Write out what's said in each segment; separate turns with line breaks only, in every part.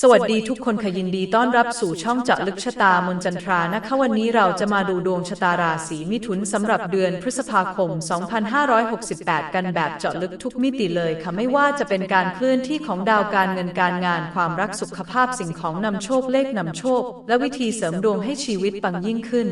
สวัสดีทุกคนค่ะยินดีต้อนรับสู่ช่องเจาะลึกชะตามนจันทรานะคะวันนี้เราจะมาดูดวงชะตาราศีมิถุนสำหรับเดือนพฤษภาคม 2568 กันแบบเจาะลึกทุกมิติเลยค่ะไม่ว่าจะเป็นการเคลื่อนที่ของดาวการเงินการงานความรักสุขภาพสิ่งของนำโชคเลขนำโชค และวิธีเสริมดวงให้ชีวิตปังยิ่งขึ้น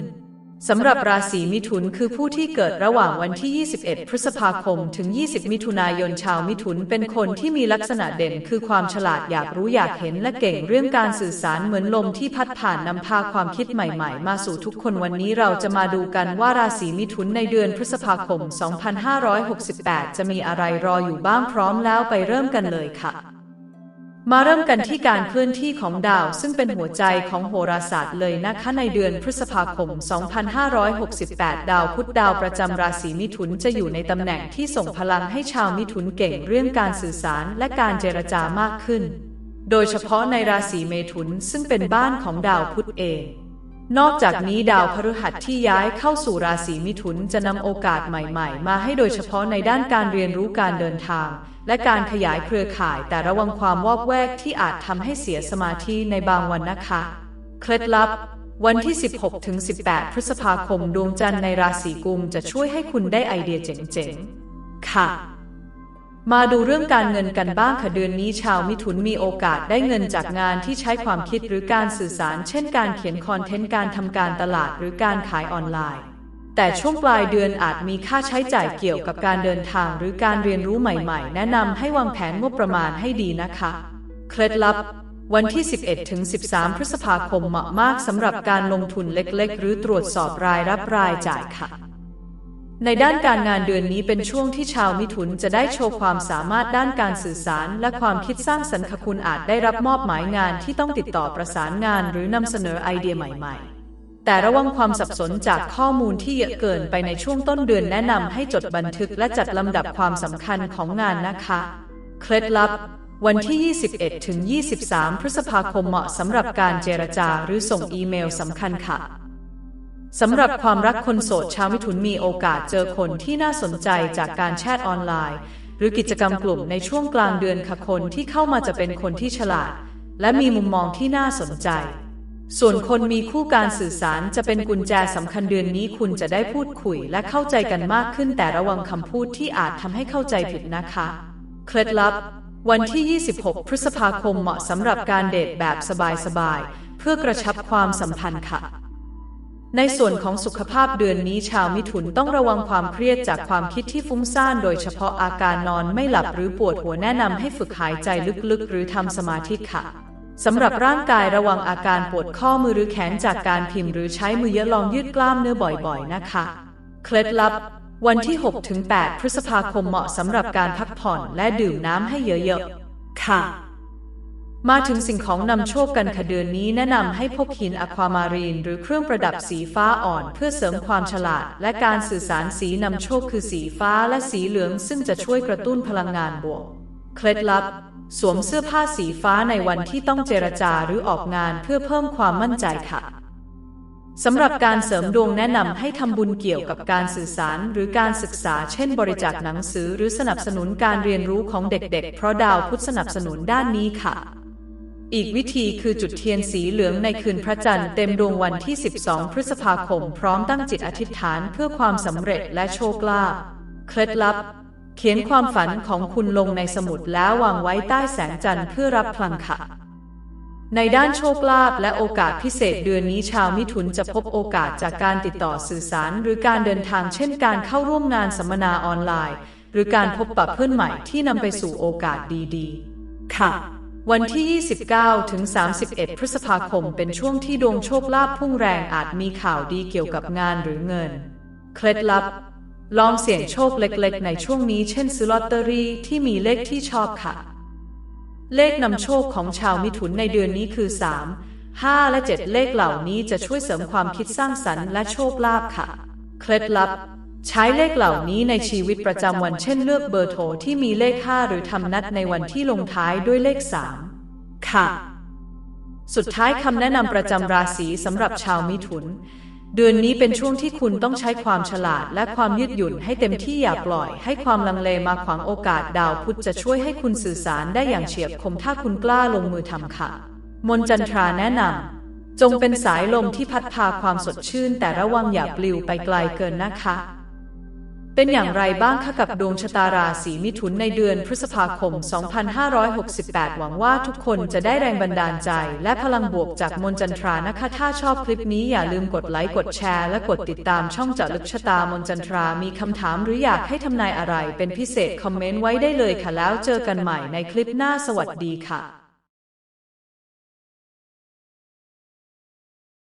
สำหรับราศีมิถุนคือผู้ที่เกิดระหว่างวันที่ 21 พฤษภาคม ถึง 20 มิถุนายน ชาวมิถุนเป็นคนที่มีลักษณะเด่น คือความฉลาดอยากรู้อยากเห็นและเก่งเรื่องการสื่อสารเหมือนลมที่พัดผ่านนำพาความคิดใหม่ๆ มาสู่ทุกคนวันนี้เราจะมาดูกันว่าราศีมิถุนในเดือนพฤษภาคม 2568 จะมีอะไรรออยู่บ้างพร้อมแล้วไปเริ่มกันเลยค่ะ มาเริ่มกันที่การเคลื่อนที่ของดาว ซึ่งเป็นหัวใจของโหราศาสตร์เลยนะคะในเดือนพฤษภาคม 2568 ดาวพุธดาวประจำราศีมิถุนจะอยู่ในตำแหน่งที่ส่งพลังให้ชาวมิถุนเก่งเรื่องการสื่อสารและการเจรจามากขึ้น โดยเฉพาะในราศีเมถุนซึ่งเป็นบ้านของดาวพุธเอง นอกจากนี้ดาวพฤหัสที่ย้ายเข้าสู่ราศีมิถุนจะนำโอกาสใหม่ๆ มาให้โดยเฉพาะในด้านการเรียนรู้การเดินทาง และการขยายเครือข่ายแต่ระวังความวอกแวกที่อาจทำให้เสียสมาธิในบางวันนะคะ เคล็ดลับ วันที่ 16ถึง18พฤษภาคมดวงจันทร์ในราศีกุมจะช่วยให้คุณได้ไอเดียเจ๋งๆ ค่ะ มาดูเรื่องการเงินกันบ้างค่ะเดือนนี้ชาวมิถุนมีโอกาสได้เงินจากงานที่ใช้ความคิดหรือการสื่อสาร เช่นการเขียนคอนเทนต์การทำการตลาดหรือการขายออนไลน์ แต่ช่วงปลายเดือนอาจมีค่าใช้จ่ายเกี่ยวกับการเดินทางหรือการเรียนรู้ใหม่ๆ แนะนำให้วางแผนงบประมาณให้ดีนะคะ เคล็ดลับ วันที่ 11 ถึง 13 พฤษภาคมเหมาะมากสำหรับการลงทุนเล็กๆ หรือตรวจสอบรายรับรายจ่ายค่ะ ในด้านการงานเดือนนี้เป็นช่วงที่ชาวมิถุนจะได้โชว์ความสามารถด้านการสื่อสาร และความคิดสร้างสรรค์คุณอาจได้รับมอบหมายงานที่ต้องติดต่อประสานงานหรือนำเสนอไอเดียใหม่ ๆ แต่ระวังความสับสนจากข้อมูลที่เยอะเกินไปในช่วงต้นเดือนแนะนำให้จดบันทึกและจัดลำดับความสำคัญของงานนะคะ เคล็ดลับ วันที่ 21 ถึง 23 พฤษภาคมเหมาะสำหรับการเจรจาหรือส่งอีเมลสำคัญค่ะ สำหรับความรักคนโสดชาวมิถุนมีโอกาสเจอคนที่น่าสนใจจากการแชทออนไลน์ หรือกิจกรรมกลุ่มในช่วงกลางเดือนค่ะคนที่เข้ามาจะเป็นคนที่ฉลาด และมีมุมมองที่น่าสนใจ ส่วนคนมีคู่การสื่อสารจะเป็นกุญแจสำคัญเดือนนี้คุณจะได้พูดคุยและเข้าใจกันมากขึ้นแต่ระวังคำพูดที่อาจทำให้เข้าใจผิดนะคะ เคล็ดลับ วันที่ 26 พฤษภาคมเหมาะสำหรับการเดทแบบสบายๆเพื่อกระชับความสัมพันธ์ค่ะ ในส่วนของสุขภาพเดือนนี้ชาวมิถุนต้องระวังความเครียดจากความคิดที่ฟุ้งซ่านโดยเฉพาะอาการนอนไม่หลับหรือปวดหัวแนะนำให้ฝึกหายใจลึกๆ หรือทำสมาธิค่ะสำหรับร่างกายระวังอาการปวดข้อมือหรือแขนจากการพิมพ์หรือใช้มือเยอะลองยืดกล้ามเนื้อบ่อยๆ นะคะ เคล็ดลับ วันที่ 6-8 พฤษภาคมเหมาะสำหรับการพักผ่อนและดื่มน้ำให้เยอะๆ ค่ะ มาถึงสิ่งของนำโชคกันค่ะเดือนนี้แนะนำให้พกหินอะความารีน หรือเครื่องประดับสีฟ้าอ่อนเพื่อเสริมความฉลาด และการสื่อสารสีนำโชคคือสีฟ้าและสีเหลืองซึ่งจะช่วยกระตุ้นพลังงานบวก เคล็ดลับ สวมเสื้อผ้าสีฟ้าในวันที่ต้องเจรจาหรือออกงานเพื่อเพิ่มความมั่นใจค่ะสำหรับการเสริมดวงแนะนำให้ทำบุญเกี่ยวกับการสื่อสารหรือการศึกษา เช่น บริจาคหนังสือหรือสนับสนุนการเรียนรู้ของเด็ก ๆ เพราะดาวพุธสนับสนุนด้านนี้ค่ะ อีกวิธีคือจุดเทียนสีเหลืองในคืนพระจันทร์เต็มดวงวันที่ 12 พฤษภาคม พร้อมตั้งจิตอธิษฐานเพื่อความสำเร็จและโชคลาภ เคล็ดลับ เขียนความฝันของคุณลงในสมุดแล้ววางไว้ใต้แสงจันทร์เพื่อรับพลังค่ะ ในด้านโชคลาภและโอกาสพิเศษเดือนนี้ชาวมิถุนจะพบโอกาสจากการติดต่อสื่อสาร หรือการเดินทางเช่น การเข้าร่วมงานสัมมนาออนไลน์ หรือการพบปะเพื่อนใหม่ที่นำไปสู่โอกาสดี ๆ ค่ะ วันที่ 29 ถึง 31 พฤษภาคม เป็นช่วงที่ดวงโชคลาภพุ่งแรงอาจมีข่าวดีเกี่ยวกับงานหรือเงิน เคล็ดลับ ลองเสี่ยงโชคเล็กๆ ในช่วงนี้เช่นซื้อลอตเตอรี่ที่มีเลขที่ชอบค่ะ เลขนำโชคของชาวมิถุนในเดือนนี้คือ 3 5 และ 7 เลขเหล่านี้จะช่วยเสริมความคิดสร้างสรรค์และโชคลาภค่ะ เคล็ดลับ ใช้เลขเหล่านี้ในชีวิตประจำวันเช่นเลือกเบอร์โทรที่มีเลข 5 หรือทำนัดในวันที่ลงท้ายด้วยเลข 3 ค่ะ สุดท้ายคำแนะนำประจำราศีสำหรับชาวมิถุน เดือนนี้เป็นช่วงที่คุณต้องใช้ความฉลาดและความยืดหยุ่นให้เต็มที่อย่าปล่อย ให้ความลังเลมาขวางโอกาสดาวพุธจะช่วยให้คุณสื่อสารได้อย่างเฉียบคมถ้าคุณกล้าลงมือทำค่ะ มนจันทราแนะนำจงเป็นสายลมที่พัดพาความสดชื่น แต่ระวังอย่าปลิวไปไกลเกินนะคะ เป็นอย่างไรบ้างคะกับดวงชะตาราศีมิถุนในเดือนพฤษภาคม 2568 หวังว่าทุกคนจะได้แรงบันดาลใจ และพลังบวกจากมนจันทรานะคะ ถ้าชอบคลิปนี้อย่าลืมกดไลค์กดแชร์และกดติดตามช่องเจาะลึกชะตามนจันทรา มีคำถามหรืออยากให้ทำนายอะไรเป็นพิเศษคอมเมนต์ไว้ได้เลยค่ะแล้วเจอกันใหม่ในคลิปหน้าสวัสดีค่ะ